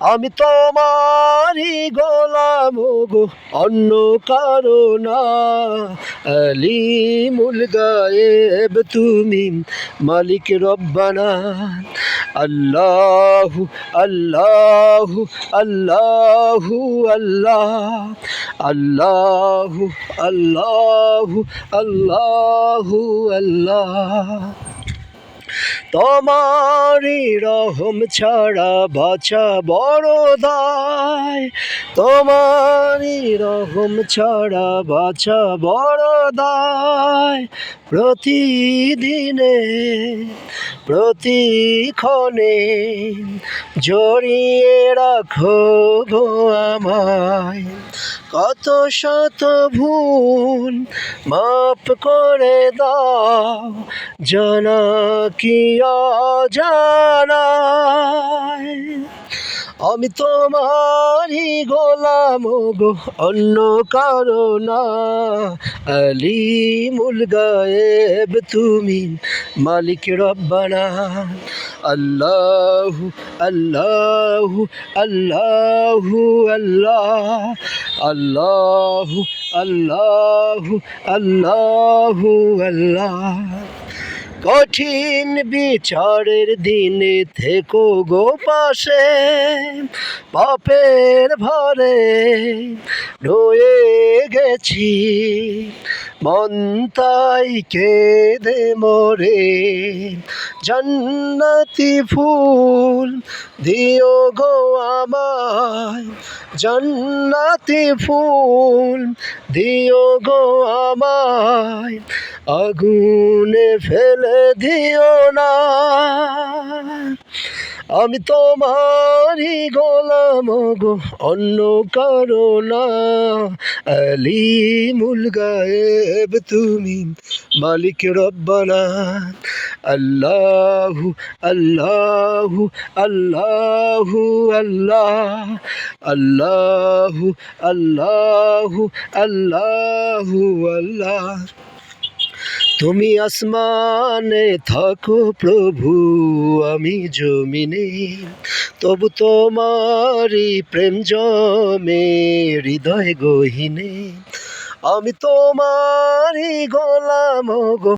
আমি তোমারই গোলাম গো, অন্য কারও না। আলিমুল গায়েব তুমি মালিক রব্বানা। আল্লাহ আল্লাহ আল্লাহ আল্লাহ। আল্লাহ আল্লাহ আল্লাহ আল্লাহ। তোমারই রহম ছাড়া বাছা বড় দায়। তোমারই রহম ছাড়া বাছা বড় দায়। প্রতিদিনে, প্রতিক্ষণে জড়িয়ে রাখো গো আমায়। কত শত ভুল মাপ করে দাও, জানা কি অজানায় আমি তোমারই গোলাম গো, অন্য কারও না। আলিমুল গায়েব তুমি মালিক রব্বানা। আল্লাহ আল্লাহ আল্লাহ আল্লাহ। আল্লাহ আল্লাহ আল্লাহ আল্লাহ। কঠিন বিচারের দিনে থেকো গো পাশে, পাপের ভরে রয়ে গেছি। মন তাই কেঁদে মরে, জন্নতি ফুল দিও গো আমায়। জান্নাতি ফুল দিও গো আমায়। আগুনে ফেলে দিও না। আমি তোমারই গোলাম গো, অন্য কারও না। আলিমুল গায়েব তুমি মালিক রব্বানা। আল্লাহু আল্লাহু আল্লাহু, আল্লাহ। আল্লাহু আল্লাহু আল্লাহু, আল্লাহ। তুমি আসমানে থাকো প্রভু, আমি জমিনে। তবু তোমারই প্রেম জমে হৃদয় গহিনে। আমি তোমারই গোলাম গো